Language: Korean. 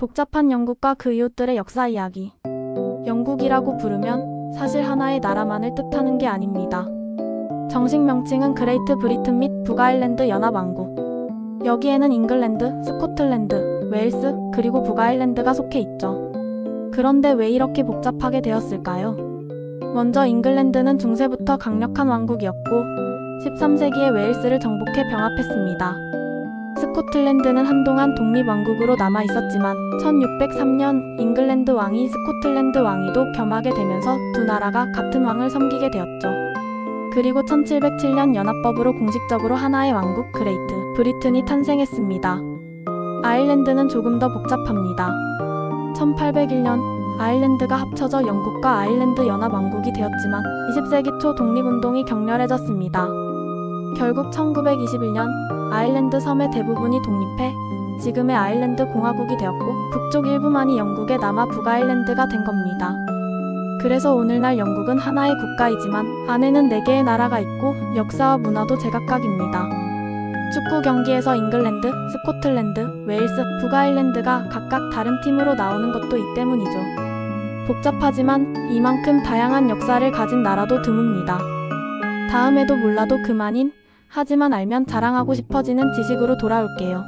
복잡한 영국과 그 이웃들의 역사 이야기. 영국이라고 부르면 사실 하나의 나라만을 뜻하는 게 아닙니다. 정식 명칭은 그레이트 브리튼 및 북아일랜드 연합왕국. 여기에는 잉글랜드, 스코틀랜드, 웨일스, 그리고 북아일랜드가 속해 있죠. 그런데 왜 이렇게 복잡하게 되었을까요? 먼저 잉글랜드는 중세부터 강력한 왕국이었고 13세기에 웨일스를 정복해 병합했습니다. 스코틀랜드는 한동안 독립왕국으로 남아 있었지만 1603년 잉글랜드 왕이 스코틀랜드 왕위도 겸하게 되면서 두 나라가 같은 왕을 섬기게 되었죠. 그리고 1707년 연합법으로 공식적으로 하나의 왕국 그레이트 브리튼이 탄생했습니다. 아일랜드는 조금 더 복잡합니다. 1801년 아일랜드가 합쳐져 영국과 아일랜드 연합왕국이 되었지만 20세기 초 독립운동이 격렬해졌습니다. 결국 1921년 아일랜드 섬의 대부분이 독립해 지금의 아일랜드 공화국이 되었고 북쪽 일부만이 영국에 남아 북아일랜드가 된 겁니다. 그래서 오늘날 영국은 하나의 국가이지만 안에는 4개의 나라가 있고 역사와 문화도 제각각입니다. 축구 경기에서 잉글랜드, 스코틀랜드, 웨일스, 북아일랜드가 각각 다른 팀으로 나오는 것도 이 때문이죠. 복잡하지만 이만큼 다양한 역사를 가진 나라도 드뭅니다. 다음에도 몰라도 그만인 하지만 알면 자랑하고 싶어지는 지식으로 돌아올게요.